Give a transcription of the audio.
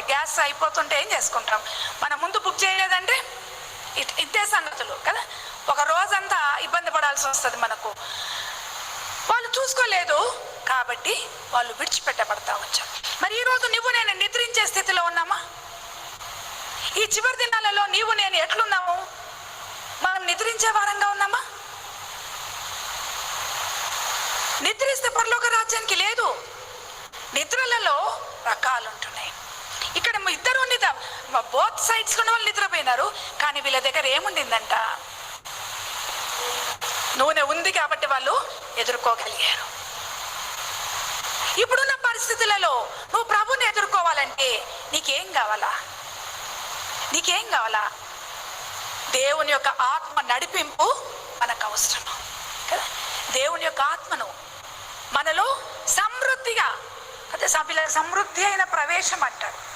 ఉంటాయి గ్యాస్ అయిపోతుంటే ఏం చేసుకుంటాం? మనం ముందు బుక్ చేయలేదంటే ఇట్- ఇంతే సంగతులు కదా? ఒక రోజంతా ఇబ్బంది పడాల్సి వస్తుంది మనకు. వాళ్ళు చూసుకోలేదు కాబట్టి వాళ్ళు విడిచిపెట్టబడతా వచ్చారు. మరి ఈ రోజు నువ్వు నేను నిద్రించే స్థితిలో ఉన్నామా? ఈ చివరి దినాలలో నీవు నేను ఎట్లున్నాము? మనం నిద్రించే వారంగా ఉన్నామా? నిద్రిస్తే పరలోక రాజ్యానికి లేదు. నిద్రలలో రకాలుంటున్నాయి. బోత్ సైడ్స్ ఉన్న వాళ్ళు నిద్రపోయినారు. కానీ వీళ్ళ దగ్గర ఏముండిందంట? నూనె ఉంది కాబట్టి వాళ్ళు ఎదుర్కోగలిగారు. ఇప్పుడున్న పరిస్థితులలో నువ్వు ప్రభుని ఎదుర్కోవాలంటే నీకేం కావాలా? నీకేం కావాలా? దేవుని యొక్క ఆత్మ నడిపింపు మనకు అవసరం కదా? దేవుని యొక్క ఆత్మను మనలో సమృద్ధిగా అదే సభ్యుల సమృద్ధి అయిన ప్రవేశం అంటారు.